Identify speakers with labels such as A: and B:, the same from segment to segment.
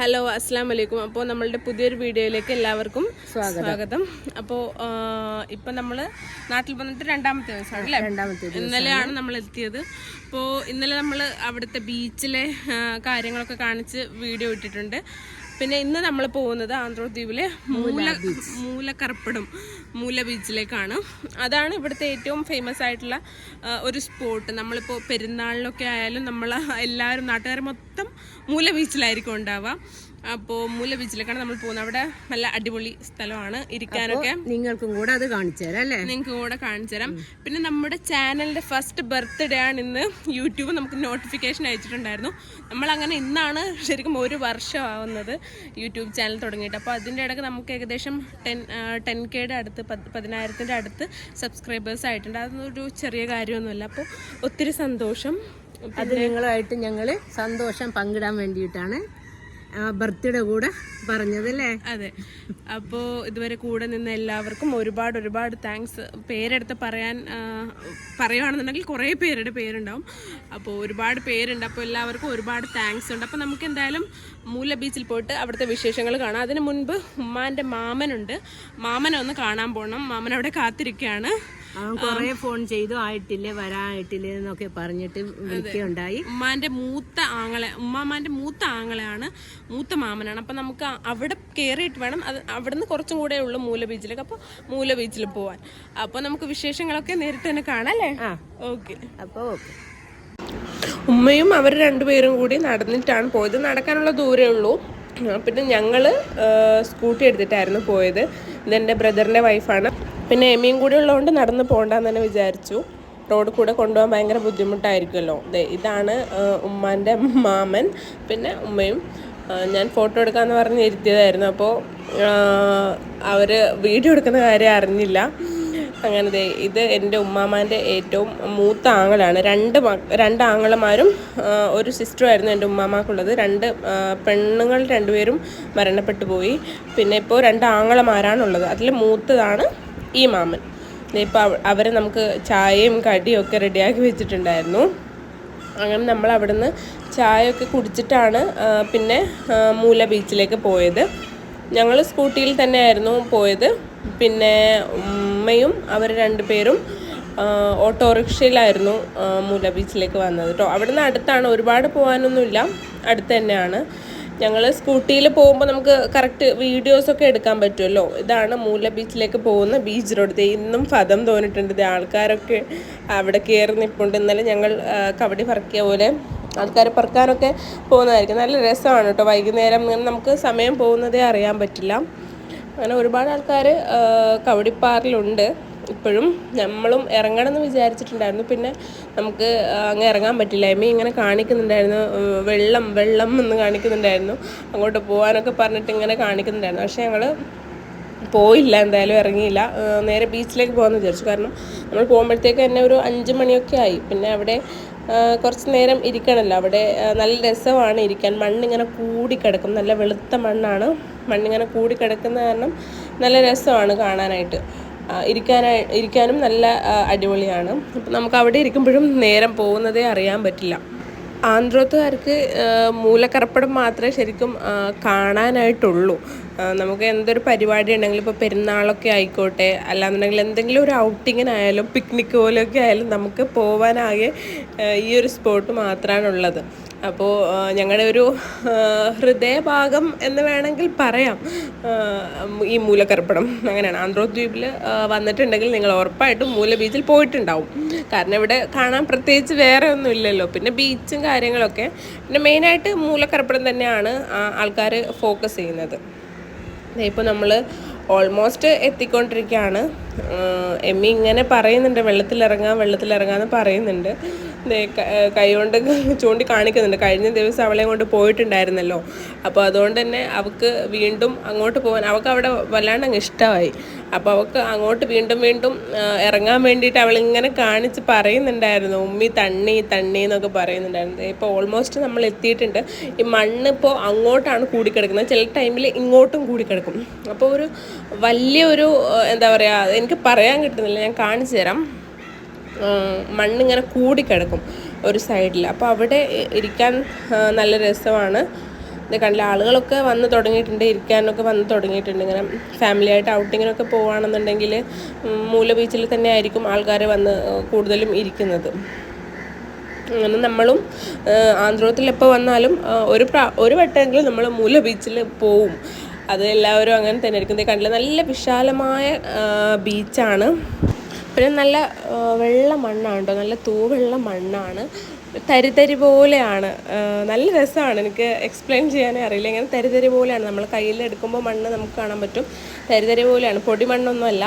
A: Hello അസ്സാം വലൈക്കും അപ്പോൾ നമ്മളുടെ പുതിയൊരു വീഡിയോയിലേക്ക് എല്ലാവർക്കും സ്വാഗതം. അപ്പോൾ ഇപ്പം നമ്മൾ നാട്ടിൽ വന്നിട്ട് രണ്ടാമത്തെ ദിവസമാണ് അല്ലേ?
B: രണ്ടാമത്തെ
A: ഇന്നലെയാണ് നമ്മൾ എത്തിയത്. അപ്പോൾ ഇന്നലെ നമ്മൾ അവിടുത്തെ ബീച്ചിലെ കാര്യങ്ങളൊക്കെ കാണിച്ച് വീഡിയോ ഇട്ടിട്ടുണ്ട്. പിന്നെ ഇന്ന് നമ്മൾ പോകുന്നത് ആന്ധ്രദ്വീപിലെ മൂല മൂലക്കറപ്പടും മൂല ബീച്ചിലേക്കാണ്. അതാണ് ഇവിടുത്തെ ഏറ്റവും ഫേമസ് ആയിട്ടുള്ള ഒരു സ്പോട്ട് നമ്മളിപ്പോൾ പെരുന്നാളിലൊക്കെ ആയാലും നമ്മൾ എല്ലാവരും നാട്ടുകാർ മൊത്തം മൂല ബീച്ചിലായിരിക്കും ഉണ്ടാവുക. അപ്പോൾ മൂല ബീച്ചിലേക്കാണ് നമ്മൾ പോകുന്നത്. അവിടെ നല്ല അടിപൊളി സ്ഥലമാണ്. ഇരിക്കാനൊക്കെ
B: നിങ്ങൾക്കും കൂടെ അത് കാണിച്ചു തരാം അല്ലേ?
A: നിങ്ങൾക്ക് കൂടെ കാണിച്ചു തരാം. പിന്നെ നമ്മുടെ ചാനലിന്റെ ഫസ്റ്റ് ബർത്ത്ഡേ ആണ് ഇന്ന്. യൂട്യൂബ് നമുക്ക് നോട്ടിഫിക്കേഷൻ അയച്ചിട്ടുണ്ടായിരുന്നു. നമ്മൾ അങ്ങനെ ഇന്നാണ് ശരിക്കും ഒരു വർഷം ആവുന്നത് യൂട്യൂബ് ചാനൽ തുടങ്ങിയിട്ട്. അപ്പോൾ അതിന്റെ ഇടയ്ക്ക് നമുക്ക് ഏകദേശം ടെൻ ടെൻ കെയുടെ അടുത്ത് പത്- പതിനായിരത്തിന്റെ അടുത്ത് സബ്സ്ക്രൈബേഴ്സ് ആയിട്ടുണ്ട്. അതൊരു ചെറിയ കാര്യമൊന്നുമല്ല. അപ്പോൾ ഒത്തിരി സന്തോഷം.
B: അത് നിങ്ങളുമായിട്ട് ഞങ്ങൾ സന്തോഷം പങ്കിടാൻ വേണ്ടിയിട്ടാണ്. ബർത്ത്ഡേ കൂടെ പറഞ്ഞതല്ലേ?
A: അതെ. അപ്പോ ഇതുവരെ കൂടെ നിന്ന എല്ലാവർക്കും ഒരുപാട് ഒരുപാട് താങ്ക്സ് പേരെടുത്ത് പറയാൻ പറയുകയാണെന്നുണ്ടെങ്കിൽ കുറെ പേരുടെ പേരുണ്ടാവും. അപ്പോൾ ഒരുപാട് പേരുണ്ട്. അപ്പോൾ എല്ലാവർക്കും ഒരുപാട് താങ്ക്സ് ഉണ്ട്. അപ്പോൾ നമുക്ക് എന്തായാലും മൂല ബീച്ചിൽ പോയിട്ട് അവിടുത്തെ വിശേഷങ്ങൾ കാണാം. അതിന് മുൻപ് ഉമ്മാന്റെ മാമനുണ്ട്. മാമനെ ഒന്ന് കാണാൻ പോകണം മാമൻ അവിടെ കാത്തിരിക്കുകയാണ്.
B: അവൻ കൊറേ ഫോൺ ചെയ്തു ആയിട്ടില്ലേ വരാനായിട്ടില്ലേ എന്നൊക്കെ പറഞ്ഞിട്ട് വിളിക്കുകയുണ്ടായി.
A: ഉമ്മാന്റെ മൂത്ത ആങ്ങളെ ഉമ്മാമാന്റെ മൂത്ത ആങ്ങളെയാണ് മൂത്ത മാമനാണ്. അപ്പൊ നമുക്ക് അവിടെ കയറിയിട്ട് വേണം. അത് അവിടുന്ന് കുറച്ചും കൂടെ ഉള്ളു മൂല ബീച്ചിലേക്ക്. അപ്പൊ മൂല ബീച്ചിൽ പോവാൻ. അപ്പൊ നമുക്ക് വിശേഷങ്ങളൊക്കെ നേരിട്ട് തന്നെ
B: കാണാല്ലേ
A: ഓക്കെ.
B: അപ്പൊ ഓക്കെ.
A: ഉമ്മയും അവർ രണ്ടുപേരും കൂടി നടന്നിട്ടാണ് പോയത്. നടക്കാനുള്ള ദൂരേ ഉള്ളൂ. പിന്നെ ഞങ്ങൾ സ്കൂട്ടി എടുത്തിട്ടായിരുന്നു പോയത്. ഇതെന്റെ ബ്രദറിന്റെ വൈഫാണ്. പിന്നെ എമിയും കൂടി ഉള്ളതുകൊണ്ട് നടന്ന് പോകണ്ടെന്ന് തന്നെ വിചാരിച്ചു. റോഡ് കൂടെ കൊണ്ടുപോകാൻ ഭയങ്കര ബുദ്ധിമുട്ടായിരിക്കുമല്ലോ. ഇതാണ് ഉമ്മാന്റെ മാമൻ പിന്നെ ഉമ്മയും. ഞാൻ ഫോട്ടോ എടുക്കാമെന്ന് പറഞ്ഞ് ഇരുത്തിയതായിരുന്നു. അപ്പോൾ അവർ വീഡിയോ എടുക്കുന്ന കാര്യം അറിഞ്ഞില്ല. അങ്ങനെ ദേ ഇത് എന്റെ ഉമ്മാമാന്റെ ഏറ്റവും മൂത്ത ആങ്ങളാണ്. രണ്ട് രണ്ട് ആങ്ങളമാരും ഒരു സിസ്റ്ററുമായിരുന്നു എന്റെ ഉമ്മാമാക്കുള്ളത്. രണ്ട് പെണ്ണുങ്ങൾ രണ്ടുപേരും മരണപ്പെട്ടു പോയി. പിന്നെ ഇപ്പോൾ രണ്ട് ആങ്ങളമാരാണുള്ളത്. അതിൽ മൂത്തതാണ് ഈ മാമൻ. ഇപ്പോൾ അവരെ നമുക്ക് ചായയും കടിയും ഒക്കെ റെഡിയാക്കി വെച്ചിട്ടുണ്ടായിരുന്നു. അങ്ങനെ നമ്മൾ അവിടുന്ന് ചായയൊക്കെ കുടിച്ചിട്ടാണ് പിന്നെ മൂല ബീച്ചിലേക്ക് പോയത്. ഞങ്ങൾ സ്കൂട്ടിയിൽ തന്നെയായിരുന്നു പോയത്. പിന്നെ ഉമ്മയും അവർ രണ്ടുപേരും ഓട്ടോറിക്ഷയിലായിരുന്നു മൂല ബീച്ചിലേക്ക് വന്നത് കേട്ടോ. അവിടുന്ന് അടുത്താണ് ഒരുപാട് പോകാനൊന്നുമില്ല. അടുത്ത് തന്നെയാണ്. ഞങ്ങൾ സ്കൂട്ടിയിൽ പോകുമ്പോൾ നമുക്ക് കറക്റ്റ് വീഡിയോസൊക്കെ എടുക്കാൻ പറ്റുമല്ലോ. ഇതാണ് മൂല ബീച്ചിലേക്ക് പോകുന്ന ബീച്ച് റോഡ്. ഇന്നും ഫതം തോന്നിയിട്ടുണ്ട്. ആൾക്കാരൊക്കെ അവിടെ കയറി നിൽപ്പുണ്ട് ഇന്നലെ ഞങ്ങൾ കവടി പറക്കിയ പോലെ ആൾക്കാർ പറക്കാനൊക്കെ പോകുന്നതായിരിക്കും. നല്ല രസമാണ് കേട്ടോ. വൈകുന്നേരം നമുക്ക് സമയം പോകുന്നതേ അറിയാൻ പറ്റില്ല. അങ്ങനെ ഒരുപാട് ആൾക്കാർ കവടിപ്പാറിലുണ്ട് ഇപ്പോഴും നമ്മളും ഇറങ്ങണം എന്ന് വിചാരിച്ചിട്ടുണ്ടായിരുന്നു. പിന്നെ നമുക്ക് അങ്ങ് ഇറങ്ങാൻ പറ്റില്ല. എമ്മി ഇങ്ങനെ കാണിക്കുന്നുണ്ടായിരുന്നു. വെള്ളം വെള്ളം എന്ന് കാണിക്കുന്നുണ്ടായിരുന്നു. അങ്ങോട്ട് പോകാനൊക്കെ പറഞ്ഞിട്ട് ഇങ്ങനെ കാണിക്കുന്നുണ്ടായിരുന്നു. പക്ഷേ ഞങ്ങൾ പോയില്ല എന്തായാലും ഇറങ്ങിയില്ല. നേരെ ബീച്ചിലേക്ക് പോകാമെന്ന് വിചാരിച്ചു. കാരണം നമ്മൾ പോകുമ്പോഴത്തേക്ക് തന്നെ ഒരു അഞ്ച് മണിയൊക്കെ ആയി. പിന്നെ അവിടെ കുറച്ച് നേരം ഇരിക്കണമല്ലോ അവിടെ നല്ല രസമാണ് ഇരിക്കാൻ. മണ്ണിങ്ങനെ കൂടിക്കിടക്കും. നല്ല വെളുത്ത മണ്ണാണ്. മണ്ണിങ്ങനെ കൂടിക്കിടക്കുന്ന കാരണം നല്ല രസമാണ് കാണാനായിട്ട്. ഇരിക്കാനായി ഇരിക്കാനും നല്ല അടിപൊളിയാണ്. അപ്പം നമുക്ക് അവിടെ ഇരിക്കുമ്പോഴും നേരം പോകുന്നതേ അറിയാൻ പറ്റില്ല. ആന്ധ്രോത്തുകാർക്ക് മൂലക്കറപ്പടം മാത്രമേ ശരിക്കും കാണാനായിട്ടുള്ളൂ. നമുക്ക് എന്തൊരു പരിപാടി ഉണ്ടെങ്കിലും ഇപ്പോൾ പെരുന്നാളൊക്കെ ആയിക്കോട്ടെ അല്ലാന്നുണ്ടെങ്കിൽ എന്തെങ്കിലും ഒരു ഔട്ടിങ്ങിനായാലും പിക്നിക്ക് പോലെയൊക്കെ ആയാലും നമുക്ക് പോകാനാകെ ആ, ഈ ഒരു സ്പോട്ട് മാത്രമാണുള്ളത് അപ്പോൾ ഞങ്ങളുടെ ഒരു ഹൃദയഭാഗം എന്ന് വേണമെങ്കിൽ പറയാം. ഈ മൂലക്കർപ്പടം അങ്ങനെയാണ്. ആന്ധ്രോദ്വീപിൽ വന്നിട്ടുണ്ടെങ്കിൽ നിങ്ങൾ ഉറപ്പായിട്ടും മൂല ബീച്ചിൽ പോയിട്ടുണ്ടാവും. കാരണം ഇവിടെ കാണാൻ പ്രത്യേകിച്ച് വേറെ ഒന്നും ഇല്ലല്ലോ. പിന്നെ ബീച്ചും കാര്യങ്ങളൊക്കെ. പിന്നെ മെയിനായിട്ട് മൂലക്കർപ്പടം തന്നെയാണ് ആൾക്കാർ ഫോക്കസ് ചെയ്യുന്നത്. ഇപ്പോൾ നമ്മൾ ഓൾമോസ്റ്റ് എത്തിക്കൊണ്ടിരിക്കുകയാണ് എമ്മി ഇങ്ങനെ പറയുന്നുണ്ട് വെള്ളത്തിലിറങ്ങാം വെള്ളത്തിലിറങ്ങാന്ന് പറയുന്നുണ്ട്. കൈകൊണ്ട് ചൂണ്ടി കാണിക്കുന്നുണ്ട് കഴിഞ്ഞ ദിവസം അവളെ കൊണ്ട് പോയിട്ടുണ്ടായിരുന്നല്ലോ. അപ്പോൾ അതുകൊണ്ട് തന്നെ അവൾക്ക് വീണ്ടും അങ്ങോട്ട് പോകാൻ അവൾക്ക് അവിടെ വല്ലാണ്ട് അങ്ങ് ഇഷ്ടമായി. അപ്പോൾ അവൾക്ക് അങ്ങോട്ട് വീണ്ടും വീണ്ടും ഇറങ്ങാൻ വേണ്ടിയിട്ട് അവളിങ്ങനെ കാണിച്ച് പറയുന്നുണ്ടായിരുന്നു. ഉമ്മി തണ്ണി തണ്ണി എന്നൊക്കെ പറയുന്നുണ്ടായിരുന്നു. ഇപ്പോൾ ഓൾമോസ്റ്റ് നമ്മൾ എത്തിയിട്ടുണ്ട്. ഈ മണ്ണ് ഇപ്പോൾ അങ്ങോട്ടാണ് കൂടിക്കിടക്കുന്നത്. ചില ടൈമിൽ ഇങ്ങോട്ടും കൂടിക്കിടക്കും. അപ്പോൾ ഒരു വലിയൊരു എന്താ പറയുക എനിക്ക് പറയാൻ കിട്ടുന്നില്ല ഞാൻ കാണിച്ചു തരാം. മണ്ണിങ്ങനെ കൂടിക്കിടക്കും ഒരു സൈഡിൽ അപ്പോൾ അവിടെ ഇരിക്കാൻ നല്ല രസമാണ്. ഇത് കണ്ടില്ല ആളുകളൊക്കെ വന്ന് തുടങ്ങിയിട്ടുണ്ട് ഇരിക്കാനൊക്കെ വന്ന് തുടങ്ങിയിട്ടുണ്ട്. ഇങ്ങനെ ഫാമിലിയായിട്ട് ഔട്ടിങ്ങിനൊക്കെ പോവുകയാണെന്നുണ്ടെങ്കിൽ മൂല ബീച്ചിൽ തന്നെ ആയിരിക്കും ആൾക്കാർ വന്ന് കൂടുതലും ഇരിക്കുന്നത്. അങ്ങനെ നമ്മളും ആന്ധ്രത്തിൽ എപ്പോൾ വന്നാലും ഒരു പ്രാ ഒരു വട്ടമെങ്കിലും നമ്മൾ മൂല ബീച്ചിൽ പോവും. അത് എല്ലാവരും അങ്ങനെ തന്നെ ആയിരിക്കും. കണ്ടില്ല? നല്ല വിശാലമായ ബീച്ചാണ്. പിന്നെ നല്ല വെള്ള മണ്ണാണ് കേട്ടോ നല്ല തൂവെള്ള മണ്ണാണ്. തരിതരി പോലെയാണ്. നല്ല രസമാണ് എനിക്ക് എക്സ്പ്ലെയിൻ ചെയ്യാനേ അറിയില്ല. ഇങ്ങനെ തരിതരി പോലെയാണ്. നമ്മൾ കയ്യിൽ എടുക്കുമ്പോൾ മണ്ണ് നമുക്ക് കാണാൻ പറ്റും. തരിതരി പോലെയാണ്. പൊടി മണ്ണൊന്നുമല്ല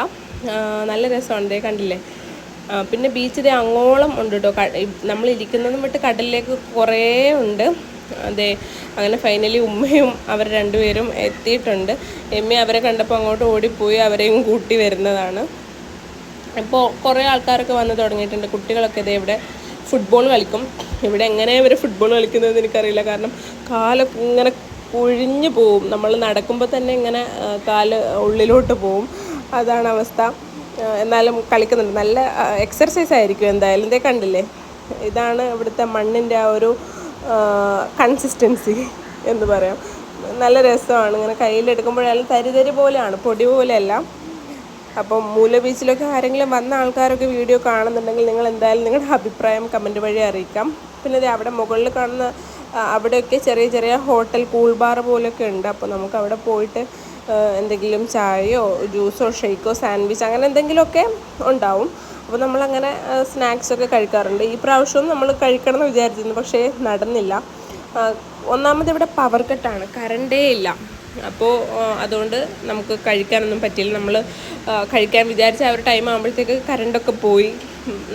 A: നല്ല രസമാണ് ഇതേ കണ്ടില്ലേ? പിന്നെ ബീച്ച് ദേ അങ്ങോളം ഉണ്ട് കേട്ടോ നമ്മൾ ഇരിക്കുന്നതും വിട്ട് കടലിലേക്ക് കുറേ ഉണ്ട്. അതെ അങ്ങനെ ഫൈനലി ഉമ്മയും അവർ രണ്ടുപേരും എത്തിയിട്ടുണ്ട്. എമ്മി അവരെ കണ്ടപ്പോൾ അങ്ങോട്ട് ഓടിപ്പോയി അവരെയും കൂട്ടി വരുന്നതാണ്. ഇപ്പോൾ കുറേ ആൾക്കാരൊക്കെ വന്ന് തുടങ്ങിയിട്ടുണ്ട്. കുട്ടികളൊക്കെ ഇതേ ഇവിടെ ഫുട്ബോൾ കളിക്കും. ഇവിടെ എങ്ങനെ ഇവർ ഫുട്ബോൾ കളിക്കുന്നതെന്ന് എനിക്കറിയില്ല. കാരണം കാല ഇങ്ങനെ കുഴിഞ്ഞു പോവും. നമ്മൾ നടക്കുമ്പോൾ തന്നെ ഇങ്ങനെ കാൽ ഉള്ളിലോട്ട് പോവും. അതാണ് അവസ്ഥ. എന്നാലും കളിക്കുന്നുണ്ട്. നല്ല എക്സർസൈസ് ആയിരിക്കും എന്തായാലും. ഇതേ കണ്ടില്ലേ? ഇതാണ് ഇവിടുത്തെ മണ്ണിന്റെ ആ ഒരു കൺസിസ്റ്റൻസി എന്ന് പറയാം. നല്ല രസമാണ്. ഇങ്ങനെ കയ്യിലെടുക്കുമ്പോഴായാലും തരി തരി പോലെയാണ് പൊടി പോലെയല്ല. അപ്പം മൂല ബീച്ചിലൊക്കെ ആരെങ്കിലും വന്ന ആൾക്കാരൊക്കെ വീഡിയോ കാണുന്നുണ്ടെങ്കിൽ നിങ്ങൾ എന്തായാലും നിങ്ങളുടെ അഭിപ്രായം കമന്റ് വഴി അറിയിക്കാം. പിന്നെ ദേ അവിടെ മുകളിൽ കാണുന്ന അവിടെയൊക്കെ ചെറിയ ചെറിയ ഹോട്ടൽ കൂൾ ബാർ പോലെയൊക്കെ ഉണ്ട്. അപ്പോൾ നമുക്ക് അവിടെ പോയിട്ട് എന്തെങ്കിലും ചായയോ ജ്യൂസോ ഷെയ്ക്കോ സാൻഡ്വിച്ച് അങ്ങനെ എന്തെങ്കിലുമൊക്കെ ഉണ്ടാവും. അപ്പോൾ നമ്മളങ്ങനെ സ്നാക്സൊക്കെ കഴിക്കാറുണ്ട്. ഈ പ്രാവശ്യവും നമ്മൾ കഴിക്കണം എന്ന് വിചാരിച്ചിരുന്നു പക്ഷേ നടന്നില്ല. ഒന്നാമത് ഇവിടെ പവർ കട്ടാണ് കറണ്ടേ ഇല്ല. അപ്പോൾ അതുകൊണ്ട് നമുക്ക് കഴിക്കാനൊന്നും പറ്റിയില്ല. നമ്മൾ കഴിക്കാൻ വിചാരിച്ച ആ ഒരു ടൈം ആകുമ്പോഴത്തേക്ക് കറണ്ടൊക്കെ പോയി.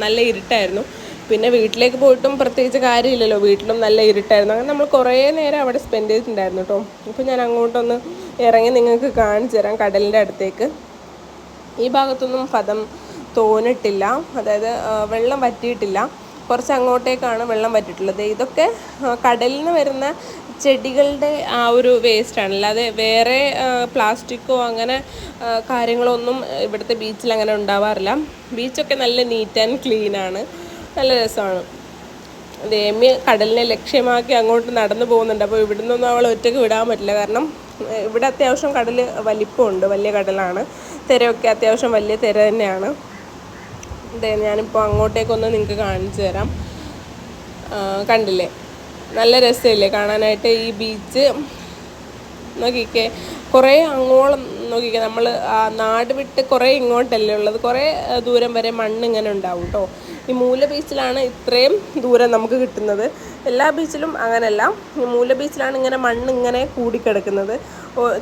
A: നല്ല ഇരുട്ടായിരുന്നു. പിന്നെ വീട്ടിലേക്ക് പോയിട്ടും പ്രത്യേകിച്ച് കാര്യമില്ലല്ലോ. വീട്ടിലും നല്ല ഇരുട്ടായിരുന്നു. അങ്ങനെ നമ്മൾ കുറേ നേരം അവിടെ സ്പെൻഡ് ചെയ്തിട്ടുണ്ടായിരുന്നു കേട്ടോ. അപ്പോൾ ഞാൻ അങ്ങോട്ടൊന്ന് ഇറങ്ങി നിങ്ങൾക്ക് കാണിച്ചു തരാം കടലിന്റെ അടുത്തേക്ക്. ഈ ഭാഗത്തൊന്നും പദം തോന്നിട്ടില്ല. അതായത് വെള്ളം വറ്റിയിട്ടില്ല. കുറച്ച് അങ്ങോട്ടേക്കാണ് വെള്ളം വറ്റിയിട്ടുള്ളത്. ഇതൊക്കെ കടലിൽ നിന്ന് വരുന്ന ചെടികളുടെ ആ ഒരു വേസ്റ്റാണ്. അല്ലാതെ വേറെ പ്ലാസ്റ്റിക്കോ അങ്ങനെ കാര്യങ്ങളോ കാര്യങ്ങളൊന്നും ഇവിടുത്തെ ബീച്ചിൽ അങ്ങനെ ഉണ്ടാവാറില്ല. ബീച്ചൊക്കെ നല്ല നീറ്റ് ആൻഡ് ക്ലീൻ ആണ്. നല്ല രസമാണ്. ദേമ്യ കടലിനെ ലക്ഷ്യമാക്കി അങ്ങോട്ട് നടന്നു പോകുന്നുണ്ട്. അപ്പോൾ ഇവിടെ നിന്നൊന്നും അവൾ ഒറ്റയ്ക്ക് വിടാൻ പറ്റില്ല. കാരണം ഇവിടെ അത്യാവശ്യം കടൽ വലിപ്പമുണ്ട്. വലിയ കടലാണ്. തിരയൊക്കെ അത്യാവശ്യം വലിയ തിര തന്നെയാണ്. അതെ ഞാനിപ്പോൾ അങ്ങോട്ടേക്കൊന്ന് നിങ്ങൾക്ക് കാണിച്ചു തരാം. കണ്ടില്ലേ? നല്ല രസമില്ലേ കാണാനായിട്ട് ഈ ബീച്ച് നോക്കിക്കേ കുറേ അങ്ങോളം നോക്കിക്കേ നമ്മൾ നാട് വിട്ട് കുറേ ഇങ്ങോട്ടല്ലേ ഉള്ളത്? കുറേ ദൂരം വരെ മണ്ണ് ഇങ്ങനെ ഉണ്ടാവും കേട്ടോ ഈ മൂല ബീച്ചിലാണ് ഇത്രയും ദൂരം നമുക്ക് കിട്ടുന്നത്. എല്ലാ ബീച്ചിലും അങ്ങനെയല്ല. ഈ മൂല ബീച്ചിലാണ് ഇങ്ങനെ മണ്ണ് ഇങ്ങനെ കൂടിക്കിടക്കുന്നത്.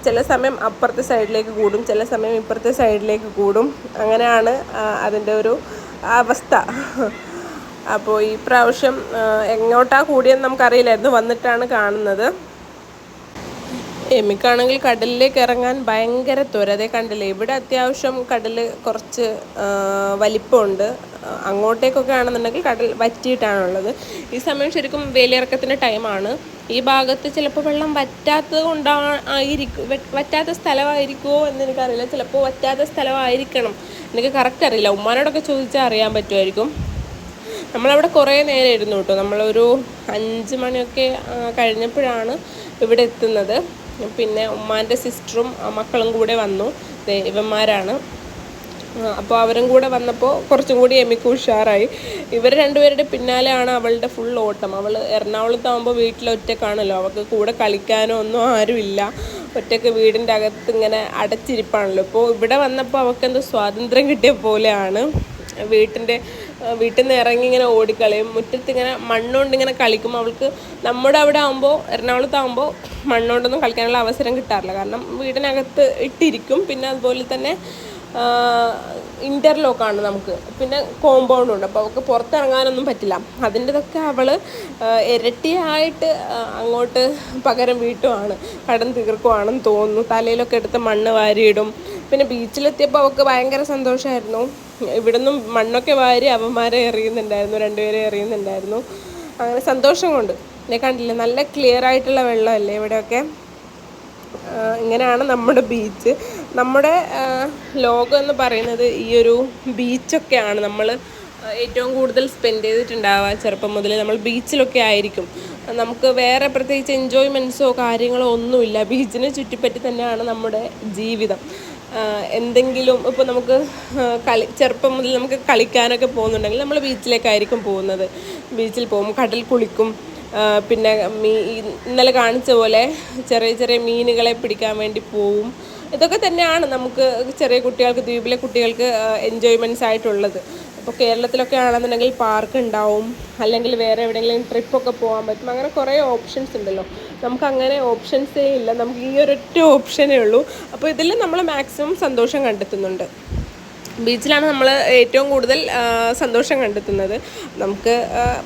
A: ചില സമയം അപ്പുറത്തെ സൈഡിലേക്ക് കൂടും ചില സമയം ഇപ്പുറത്തെ സൈഡിലേക്ക് കൂടും. അങ്ങനെയാണ് അതിന്റെ ഒരു അവസ്ഥ. അപ്പോൾ ഈ പ്രാവശ്യം എങ്ങോട്ടാണ് എങ്ങോട്ടാ കൂടിയെന്ന് നമുക്കറിയില്ലായിരുന്നു വന്നിട്ടാണ് കാണുന്നത്. എമിക്കാണെങ്കിൽ കടലിലേക്ക് ഇറങ്ങാൻ ഭയങ്കര ത്വരതെ കണ്ടില്ലേ ഇവിടെ അത്യാവശ്യം കടൽ കുറച്ച് വലിപ്പമുണ്ട്. അങ്ങോട്ടേക്കൊക്കെ ആണെന്നുണ്ടെങ്കിൽ കടൽ വറ്റിയിട്ടാണുള്ളത് ഈ സമയം ശരിക്കും വേലിയിറക്കത്തിന്റെ ടൈമാണ് ഈ ഭാഗത്ത് ചിലപ്പോൾ വെള്ളം വറ്റാത്തത് കൊണ്ടാ ആയിരിക്കും വറ്റാത്ത സ്ഥലമായിരിക്കുമോ എന്ന് എനിക്കറിയില്ല. ചിലപ്പോൾ വറ്റാത്ത സ്ഥലമായിരിക്കണം. എനിക്ക് കറക്റ്റ് അറിയില്ല. ഉമ്മാനോടൊക്കെ ചോദിച്ചാൽ അറിയാൻ പറ്റുമായിരിക്കും. നമ്മളവിടെ കുറേ നേരം ഇരുന്നു കേട്ടോ. നമ്മളൊരു അഞ്ച് മണിയൊക്കെ കഴിഞ്ഞപ്പോഴാണ് ഇവിടെ എത്തുന്നത്. പിന്നെ ഉമ്മാന്റെ സിസ്റ്ററും മക്കളും കൂടെ വന്നു. ഇവന്മാരാണ്. അപ്പോൾ അവരും കൂടെ വന്നപ്പോൾ കുറച്ചും കൂടി എമിക്ക് ഉഷാറായി. ഇവർ രണ്ടുപേരുടെ പിന്നാലെയാണ് അവളുടെ ഫുൾ ഓട്ടം. അവൾ എറണാകുളത്താകുമ്പോൾ വീട്ടിൽ ഒറ്റക്കാണല്ലോ. അവൾക്ക് കൂടെ കളിക്കാനോ ഒന്നും ആരുമില്ല. ഒറ്റയ്ക്ക് വീടിന്റെ അകത്ത് ഇങ്ങനെ അടച്ചിരിപ്പാണല്ലോ. ഇപ്പോൾ ഇവിടെ വന്നപ്പോൾ അവൾക്ക് എന്തോ സ്വാതന്ത്ര്യം കിട്ടിയ പോലെയാണ്. വീട്ടിന്റെ വീട്ടിൽ നിന്ന് ഇറങ്ങി ഇങ്ങനെ ഓടിക്കളയും മുറ്റത്ത് ഇങ്ങനെ മണ്ണുകൊണ്ട് ഇങ്ങനെ കളിക്കും അവൾക്ക് നമ്മുടെ അവിടെ ആകുമ്പോൾ എറണാകുളത്താകുമ്പോൾ മണ്ണുകൊണ്ടൊന്നും കളിക്കാനുള്ള അവസരം കിട്ടാറില്ല. കാരണം വീടിനകത്ത് ഇട്ടിരിക്കും. പിന്നെ അതുപോലെ തന്നെ ഇന്റർലോക്കാണ് നമുക്ക്. പിന്നെ കോമ്പൗണ്ട് ഉണ്ട്. അപ്പോൾ അവൾക്ക് പുറത്തിറങ്ങാനൊന്നും പറ്റില്ല. അതിന്റെതൊക്കെ അവൾ ഇരട്ടിയായിട്ട് അങ്ങോട്ട് പകരം വീട്ടുമാണ് കടം തീർക്കുവാണെന്ന് തോന്നുന്നു. തലയിലൊക്കെ എടുത്ത് മണ്ണ് വാരിയിടും. പിന്നെ ബീച്ചിലെത്തിയപ്പോൾ അവൾക്ക് ഭയങ്കര സന്തോഷമായിരുന്നു. ഇവിടുന്നും മണ്ണൊക്കെ വാരി അവന്മാരെ എറിയുന്നുണ്ടായിരുന്നു രണ്ടുപേരെ എറിയുന്നുണ്ടായിരുന്നു. അങ്ങനെ സന്തോഷം കൊണ്ട് എന്നെ കണ്ടില്ലേ? നല്ല ക്ലിയർ ആയിട്ടുള്ള വെള്ളമല്ലേ ഇവിടെയൊക്കെ? ഇങ്ങനെയാണ് നമ്മുടെ ബീച്ച് നമ്മുടെ ലോകം എന്ന് പറയുന്നത് ഈ ഒരു ബീച്ചൊക്കെയാണ് നമ്മൾ ഏറ്റവും കൂടുതൽ സ്പെൻഡ് ചെയ്തിട്ടുണ്ടാവുക ചെറുപ്പം മുതൽ നമ്മൾ ബീച്ചിലൊക്കെ ആയിരിക്കും. നമുക്ക് വേറെ പ്രത്യേകിച്ച് എൻജോയ്മെന്റ്സോ കാര്യങ്ങളോ ഒന്നുമില്ല. ബീച്ചിനെ ചുറ്റിപ്പറ്റി തന്നെയാണ് നമ്മുടെ ജീവിതം. എന്തെങ്കിലും ഇപ്പോൾ നമുക്ക് കളി ചെറുപ്പം മുതൽ നമുക്ക് കളിക്കാനൊക്കെ പോകുന്നുണ്ടെങ്കിൽ നമ്മൾ ബീച്ചിലേക്കായിരിക്കും പോകുന്നത്. ബീച്ചിൽ പോകും കടൽ കുളിക്കും പിന്നെ മീ ഇന്നലെ കാണിച്ച പോലെ ചെറിയ ചെറിയ മീനുകളെ പിടിക്കാൻ വേണ്ടി പോവും. ഇതൊക്കെ തന്നെയാണ് നമുക്ക് ചെറിയ കുട്ടികൾക്ക് ദ്വീപിലെ കുട്ടികൾക്ക് എൻജോയ്മെന്റ്സ് ആയിട്ടുള്ളത്. അപ്പോൾ കേരളത്തിലൊക്കെ ആണെന്നുണ്ടെങ്കിൽ പാർക്ക് ഉണ്ടാവും അല്ലെങ്കിൽ വേറെ എവിടെയെങ്കിലും ട്രിപ്പൊക്കെ പോകാൻ പറ്റും. അങ്ങനെ കുറേ ഓപ്ഷൻസ് ഉണ്ടല്ലോ. നമുക്ക് അങ്ങനെ ഓപ്ഷൻസേ ഇല്ല. നമുക്ക് ഈ ഒരൊറ്റ ഓപ്ഷനേ ഉള്ളൂ. അപ്പോൾ ഇതിൽ നമ്മൾ മാക്സിമം സന്തോഷം കണ്ടെത്തുന്നുണ്ട്. ബീച്ചിലാണ് നമ്മൾ ഏറ്റവും കൂടുതൽ സന്തോഷം കണ്ടെത്തുന്നത്. നമുക്ക്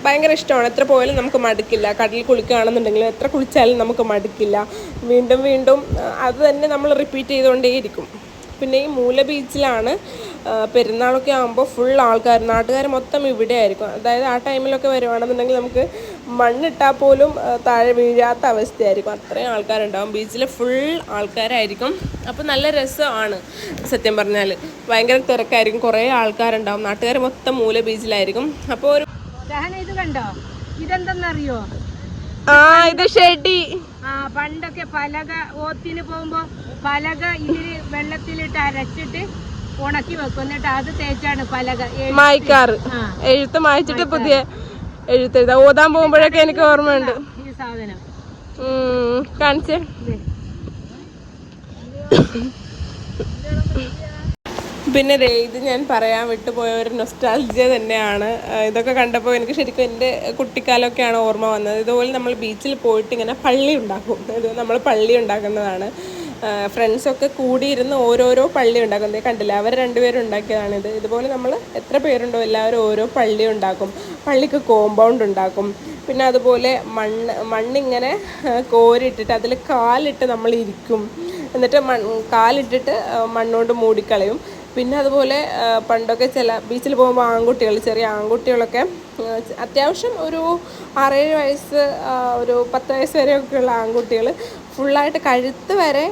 A: ഭയങ്കര ഇഷ്ടമാണ്. എത്ര പോയാലും നമുക്ക് മടുക്കില്ല. കടലിൽ കുളിക്കുകയാണെന്നുണ്ടെങ്കിലും എത്ര കുളിച്ചാലും നമുക്ക് മടുക്കില്ല. വീണ്ടും വീണ്ടും അത് തന്നെ നമ്മൾ റിപ്പീറ്റ് ചെയ്തുകൊണ്ടേയിരിക്കും. പിന്നെ ഈ മൂല ബീച്ചിലാണ് പെരുന്നാളൊക്കെ ആകുമ്പോൾ ഫുൾ ആൾക്കാർ നാട്ടുകാർ മൊത്തം ഇവിടെ ആയിരിക്കും അതായത് ആ ടൈമിലൊക്കെ വരുവാണെന്നുണ്ടെങ്കിൽ നമുക്ക് മണ്ണിട്ടാൽ പോലും താഴെ വീഴാത്ത അവസ്ഥയായിരിക്കും. അത്രയും ആൾക്കാരുണ്ടാവും. ബീച്ചിൽ ഫുൾ ആൾക്കാരായിരിക്കും. അപ്പോൾ നല്ല രസമാണ് സത്യം പറഞ്ഞാൽ ഭയങ്കര തിരക്കായിരിക്കും. കുറേ ആൾക്കാരുണ്ടാവും. നാട്ടുകാർ മൊത്തം മൂല ബീച്ചിലായിരിക്കും. അപ്പോൾ ഒരു
B: ഇത് കണ്ടോ? ഇതെന്തെന്നറിയോ?
A: ആ ഇത് ഷെഡി.
B: ആ പണ്ടൊക്കെ പലക ഓത്തിന് പോകുമ്പോ പലക ഇതിൽ വെള്ളത്തിലിട്ട് അരച്ചിട്ട് ഉണക്കി വെക്കും. എന്നിട്ട് അത് തേച്ചാണ് പലക.
A: മായ്ക്കാറ്. എഴുത്ത് മായ്ച്ചിട്ട് പുതിയ എഴുത്തെഴുതാ. ഓതാൻ പോകുമ്പോഴൊക്കെ എനിക്ക് ഓർമ്മയുണ്ട്. കാണിച്ചേ. പിന്നെ ദേ ഇത് ഞാൻ പറയാൻ വിട്ടുപോയ ഒരു നൊസ്റ്റാൾജിയ തന്നെയാണ്. ഇതൊക്കെ കണ്ടപ്പോൾ എനിക്ക് ശരിക്കും എന്റെ കുട്ടിക്കാലമൊക്കെയാണ് ഓർമ്മ വന്നത്. ഇതുപോലെ നമ്മൾ ബീച്ചിൽ പോയിട്ട് ഇങ്ങനെ പള്ളി ഉണ്ടാക്കും. ഇത് നമ്മൾ പള്ളി ഉണ്ടാക്കുന്നതാണ്. ഫ്രണ്ട്സൊക്കെ കൂടിയിരുന്ന് ഓരോരോ പള്ളി ഉണ്ടാക്കും. ദേ കണ്ടില്ല അവർ രണ്ടുപേരും ഉണ്ടാക്കിയതാണിത് ഇതുപോലെ നമ്മൾ എത്ര പേരുണ്ടോ എല്ലാവരും ഓരോ പള്ളി ഉണ്ടാക്കും. പള്ളിക്ക് കോമ്പൗണ്ട് ഉണ്ടാക്കും. പിന്നെ അതുപോലെ മണ്ണ് മണ്ണിങ്ങനെ കോരിട്ടിട്ട് അതിൽ കാലിട്ട് നമ്മൾ ഇരിക്കും. എന്നിട്ട് മൺ കാലിട്ടിട്ട് മണ്ണുകൊണ്ട് മൂടിക്കളയും. പിന്നെ അതുപോലെ പണ്ടൊക്കെ ചില ബീച്ചിൽ പോകുമ്പോൾ ആൺകുട്ടികൾ ചെറിയ ആൺകുട്ടികളൊക്കെ അത്യാവശ്യം ഒരു ആറേഴ് വയസ്സ് ഒരു പത്ത് വയസ്സ് വരെയൊക്കെയുള്ള ആൺകുട്ടികൾ ഫുള്ളായിട്ട് കഴുത്ത് വരെ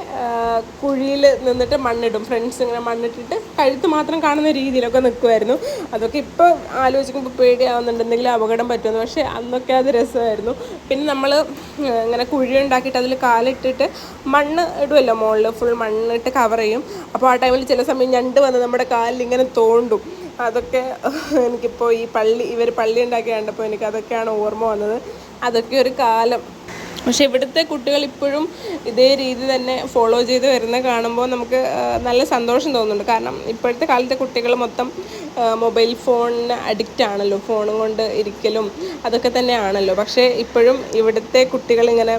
A: കുഴിയിൽ നിന്നിട്ട് മണ്ണിടും. ഫ്രണ്ട്സ് ഇങ്ങനെ മണ്ണിട്ടിട്ട് കഴുത്ത് മാത്രം കാണുന്ന രീതിയിലൊക്കെ നിൽക്കുമായിരുന്നു അതൊക്കെ ഇപ്പോൾ ആലോചിക്കുമ്പോൾ പേടിയാവുന്നുണ്ട് എന്തെങ്കിലും അപകടം പറ്റുമെന്ന്. പക്ഷേ അന്നൊക്കെ അത് രസമായിരുന്നു. പിന്നെ നമ്മൾ ഇങ്ങനെ കുഴി ഉണ്ടാക്കിയിട്ട് അതിൽ കാലിട്ടിട്ട് മണ്ണ് ഇടുമല്ലോ മുകളിൽ ഫുൾ മണ്ണിട്ട് കവർ ചെയ്യും. അപ്പോൾ ആ ടൈമിൽ ചില സമയം ഞണ്ട് വന്ന് നമ്മുടെ കാലിൽ ഇങ്ങനെ തോണ്ടും. അതൊക്കെ എനിക്കിപ്പോൾ ഈ പള്ളി ഇവർ പള്ളി ഉണ്ടാക്കി കണ്ടപ്പോൾ എനിക്ക് അതൊക്കെയാണ് ഓർമ്മ വന്നത്. അതൊക്കെ ഒരു കാലം. പക്ഷെ ഇവിടുത്തെ കുട്ടികൾ ഇപ്പോഴും ഇതേ രീതി തന്നെ ഫോളോ ചെയ്ത് വരുന്ന കാണുമ്പോൾ നമുക്ക് നല്ല സന്തോഷം തോന്നുന്നുണ്ട്. കാരണം ഇപ്പോഴത്തെ കാലത്തെ കുട്ടികൾ മൊത്തം മൊബൈൽ ഫോണിന് അഡിക്റ്റ് ആണല്ലോ. ഫോണും കൊണ്ട് ഇരിക്കലും അതൊക്കെ തന്നെയാണല്ലോ. പക്ഷേ ഇപ്പോഴും ഇവിടുത്തെ കുട്ടികൾ ഇങ്ങനെ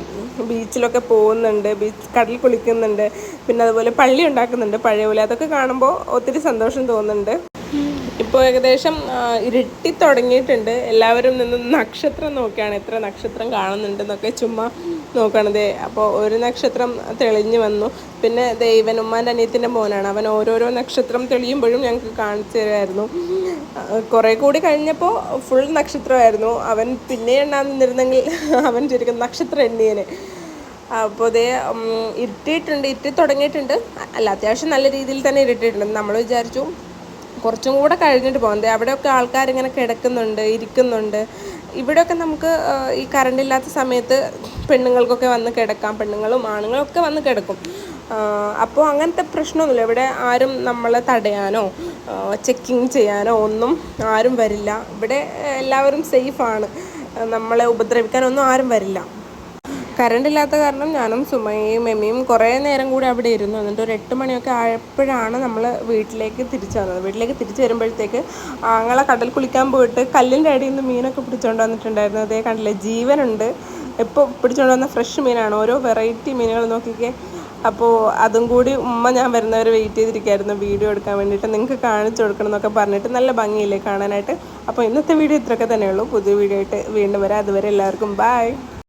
A: ബീച്ചിലൊക്കെ പോകുന്നുണ്ട് ബീച്ച് കടൽ കുളിക്കുന്നുണ്ട് പിന്നെ അതുപോലെ പള്ളി ഉണ്ടാക്കുന്നുണ്ട് പഴയ പോലെ. അതൊക്കെ കാണുമ്പോൾ ഒത്തിരി സന്തോഷം തോന്നുന്നുണ്ട്. ഇപ്പോൾ ഏകദേശം ഇരുട്ടി തുടങ്ങിയിട്ടുണ്ട്. എല്ലാവരും നിന്ന് നക്ഷത്രം നോക്കുകയാണ്. എത്ര നക്ഷത്രം കാണുന്നുണ്ടെന്നൊക്കെ ചുമ്മാ നോക്കണത് അപ്പോൾ ഒരു നക്ഷത്രം തെളിഞ്ഞു വന്നു. പിന്നെ ദൈവൻ അനിയത്തിന്റെ മോനാണ്. അവൻ ഓരോരോ നക്ഷത്രം തെളിയുമ്പോഴും ഞങ്ങൾക്ക് കാണിച്ചു തരുമായിരുന്നു. കുറേ കൂടി കഴിഞ്ഞപ്പോൾ ഫുൾ നക്ഷത്രമായിരുന്നു. അവൻ പിന്നെ എണ്ണാൻ നിന്നിരുന്നെങ്കിൽ അവൻ ശരിക്കും നക്ഷത്രം എണ്ണിയേനെ. അപ്പോൾ ഉം, ഇരുട്ടിയിട്ടുണ്ട്. ഇരുട്ടി തുടങ്ങിയിട്ടുണ്ട്. അല്ല അത്യാവശ്യം നല്ല രീതിയിൽ തന്നെ ഇരുട്ടിയിട്ടുണ്ട്. നമ്മൾ വിചാരിച്ചു കുറച്ചും കൂടെ കഴിഞ്ഞിട്ട് പോകാം. ദേ അവിടെയൊക്കെ ആൾക്കാരിങ്ങനെ കിടക്കുന്നുണ്ട് ഇരിക്കുന്നുണ്ട്. ഇവിടെയൊക്കെ നമുക്ക് ഈ കറണ്ട് ഇല്ലാത്ത സമയത്ത് പെണ്ണുങ്ങൾക്കൊക്കെ വന്ന് കിടക്കാം. പെണ്ണുങ്ങളും ആണുങ്ങളും ഒക്കെ വന്ന് കിടക്കും. അപ്പോൾ അങ്ങനത്തെ പ്രശ്നമൊന്നുമില്ല. ഇവിടെ ആരും നമ്മളെ തടയാനോ ചെക്കിങ് ചെയ്യാനോ ഒന്നും ആരും വരില്ല. ഇവിടെ എല്ലാവരും സേഫാണ് നമ്മളെ ഉപദ്രവിക്കാനൊന്നും ആരും വരില്ല. കറണ്ട് ഇല്ലാത്ത കാരണം ഞാനും സുമയും എമ്മിയും കുറേ നേരം കൂടി അവിടെ ഇരുന്നു. എന്നിട്ട് ഒരു എട്ട് മണിയൊക്കെ ആയപ്പോഴാണ് നമ്മൾ വീട്ടിലേക്ക് തിരിച്ചു വന്നത്. വീട്ടിലേക്ക് തിരിച്ചു വരുമ്പോഴത്തേക്ക് ആങ്ങളെ കടൽ കുളിക്കാൻ പോയിട്ട് കല്ലിന്റെ അടിയിൽ നിന്ന് മീനൊക്കെ പിടിച്ചുകൊണ്ട് വന്നിട്ടുണ്ടായിരുന്നു. അതേ കണ്ടില്ലേ? ജീവനുണ്ട്. ഇപ്പോൾ പിടിച്ചുകൊണ്ട് വന്ന ഫ്രഷ് മീനാണ്. ഓരോ വെറൈറ്റി മീനുകൾ നോക്കിക്കേ. അപ്പോൾ അതും കൂടി ഉമ്മ ഞാൻ വരുന്നവരെ വെയിറ്റ് ചെയ്തിരിക്കുകയായിരുന്നു വീഡിയോ എടുക്കാൻ വേണ്ടിയിട്ട് നിങ്ങൾക്ക് കാണിച്ചു കൊടുക്കണം എന്നൊക്കെ പറഞ്ഞിട്ട് നല്ല ഭംഗിയില്ലേ കാണാനായിട്ട്. അപ്പോൾ ഇന്നത്തെ വീഡിയോ ഇത്രയൊക്കെ തന്നെയുള്ളൂ. പുതിയ വീഡിയോ ആയിട്ട് വീണ്ടും വരാം. അതുവരെ എല്ലാവർക്കും ബൈ